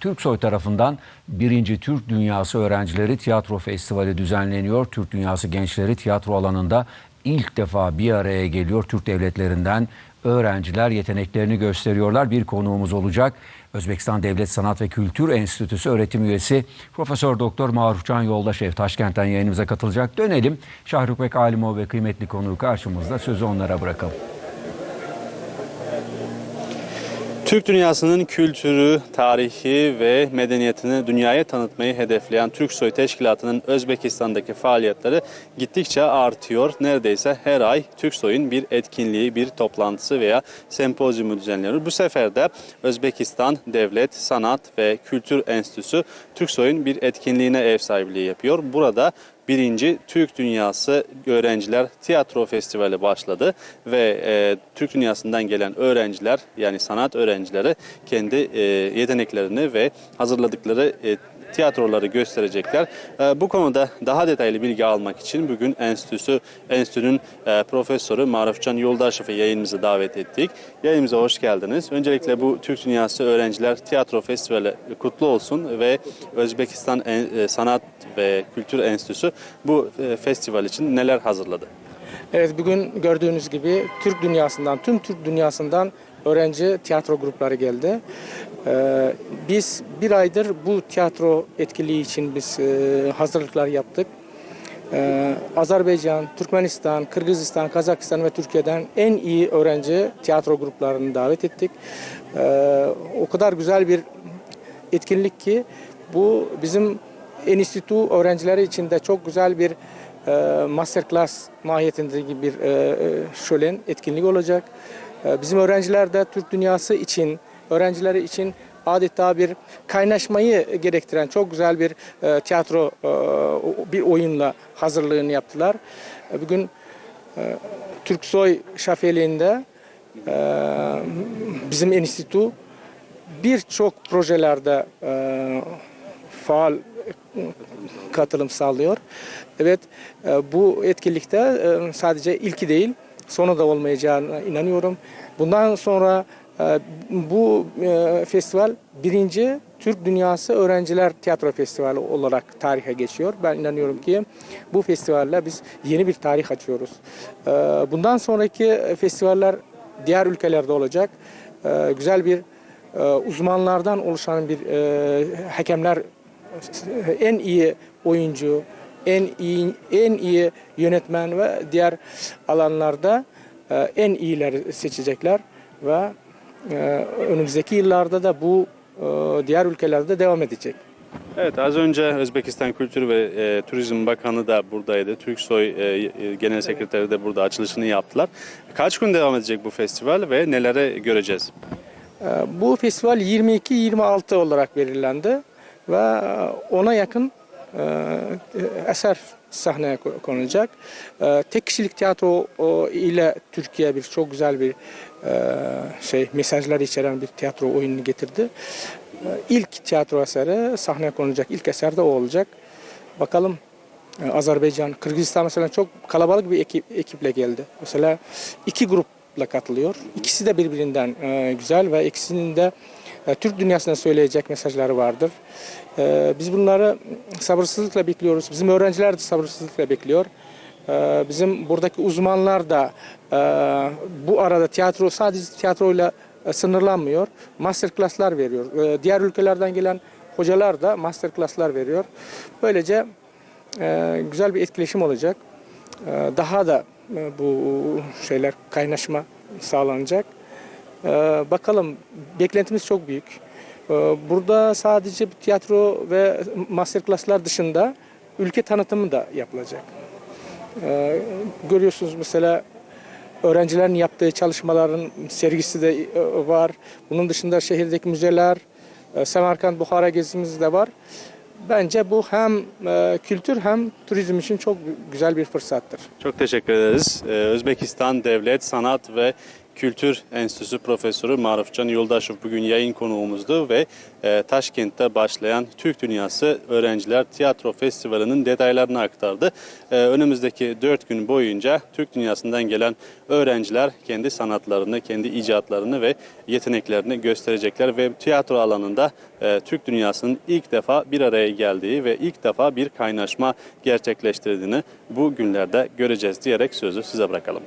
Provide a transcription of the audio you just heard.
Türksoy tarafından 1. Türk Dünyası Öğrencileri Tiyatro Festivali düzenleniyor. Türk Dünyası gençleri tiyatro alanında ilk defa bir araya geliyor. Türk devletlerinden öğrenciler yeteneklerini gösteriyorlar. Bir konuğumuz olacak. Özbekistan Devlet Sanat ve Kültür Enstitüsü öğretim üyesi Profesör Doktor Marufcan Yoldaşev Taşkent'ten yayınımıza katılacak. Dönelim. Şahruk Bek Alimov ve kıymetli konuğu karşımızda. Sözü onlara bırakalım. Türk dünyasının kültürü, tarihi ve medeniyetini dünyaya tanıtmayı hedefleyen Türksoy Teşkilatı'nın Özbekistan'daki faaliyetleri gittikçe artıyor. Neredeyse her ay Türksoy'un bir etkinliği, bir toplantısı veya sempozyumu düzenleniyor. Bu sefer de Özbekistan Devlet Sanat ve Kültür Enstitüsü Türksoy'un bir etkinliğine ev sahipliği yapıyor. Burada birinci Türk Dünyası Öğrenciler Tiyatro Festivali başladı ve e, Türk dünyasından gelen öğrenciler yani sanat öğrencileri kendi e, yeteneklerini ve hazırladıkları e, tiyatroları gösterecekler. E, bu konuda daha detaylı bilgi almak için bugün enstitüsü enstitünün e, profesörü Marufcan Yoldaşev'i yayınımıza davet ettik. Yayınımıza hoş geldiniz. Öncelikle bu Türk Dünyası Öğrenciler Tiyatro Festivali kutlu olsun ve Özbekistan e, Sanat ve Kültür Enstitüsü bu e, festival için neler hazırladı? Evet bugün gördüğünüz gibi Türk dünyasından, tüm Türk dünyasından öğrenci tiyatro grupları geldi. Ee, biz bir aydır bu tiyatro etkinliği için biz e, hazırlıklar yaptık. Ee, Azerbaycan, Türkmenistan, Kırgızistan, Kazakistan ve Türkiye'den en iyi öğrenci tiyatro gruplarını davet ettik. Ee, o kadar güzel bir etkinlik ki bu bizim enstitü öğrencileri için de çok güzel bir e, masterclass mahiyetindeki bir e, şölen etkinlik olacak. E, bizim öğrenciler de Türk dünyası için, öğrencileri için adeta bir kaynaşmayı gerektiren çok güzel bir e, tiyatro e, bir oyunla hazırlığını yaptılar. E, bugün e, Türksoy şafeliğinde e, bizim enstitü birçok projelerde faal katılım sağlıyor. Evet bu etkinlikte sadece ilki değil sonu da olmayacağına inanıyorum. Bundan sonra e, bu e, festival birinci Türk Dünyası Öğrenciler Tiyatro Festivali olarak tarihe geçiyor. Ben inanıyorum ki bu festivalle biz yeni bir tarih açıyoruz. E, Bundan sonraki festivaller diğer ülkelerde olacak. Güzel bir uzmanlardan oluşan bir hakemler en iyi oyuncu, en iyi en iyi yönetmen ve diğer alanlarda e, en iyileri seçecekler ve e, önümüzdeki yıllarda da bu e, diğer ülkelerde devam edecek. Evet az önce Özbekistan Kültür ve e, Turizm Bakanı da buradaydı. Türksoy e, Genel Sekreteri de burada açılışını yaptılar. Kaç gün devam edecek bu festival ve nelere göreceğiz? Bu festival 22-26 olarak belirlendi ve ona yakın eser sahneye ko- konulacak. E, Tek kişilik tiyatro ile Türkiye bir çok güzel bir e, şey mesajlar içeren bir tiyatro oyununu getirdi. E, İlk tiyatro eseri sahneye konulacak. İlk eser de o olacak. Bakalım e, Azerbaycan, Kırgızistan mesela çok kalabalık bir ekip, ekiple geldi. Mesela iki grupla katılıyor. İkisi de birbirinden e, güzel ve ikisinin de e, Türk dünyasına söyleyecek mesajları vardır. E, biz bunları sabırsızlıkla bekliyoruz. Bizim öğrenciler de sabırsızlıkla bekliyor. E, bizim buradaki uzmanlar da e, bu arada tiyatro sadece tiyatroyla e, sınırlanmıyor. Masterclasslar veriyor. E, diğer ülkelerden gelen hocalar da masterclasslar veriyor. Böylece e, güzel bir etkileşim olacak. E, daha da e, bu şeyler kaynaşma sağlanacak. E, bakalım beklentimiz çok büyük. E, burada sadece tiyatro ve masterclasslar dışında ülke tanıtımı da yapılacak. E, görüyorsunuz mesela öğrencilerin yaptığı çalışmaların sergisi de e, var. Bunun dışında şehirdeki müzeler, e, Semerkant Buhara gezimiz de var. Bence bu hem e, kültür hem turizm için çok güzel bir fırsattır. Çok teşekkür ederiz. Ee, Özbekistan Devlet Sanat ve Kültür Enstitüsü Profesörü Marufcan Yoldaşov bugün yayın konuğumuzdu ve e, Taşkent'te başlayan Türk Dünyası Öğrenciler Tiyatro Festivali'nin detaylarını aktardı. E, önümüzdeki 4 gün boyunca Türk dünyasından gelen öğrenciler kendi sanatlarını, kendi icatlarını ve yeteneklerini gösterecekler ve tiyatro alanında e, Türk dünyasının ilk defa bir araya geldiği ve ilk defa bir kaynaşma gerçekleştirdiğini bu günlerde göreceğiz diyerek sözü size bırakalım.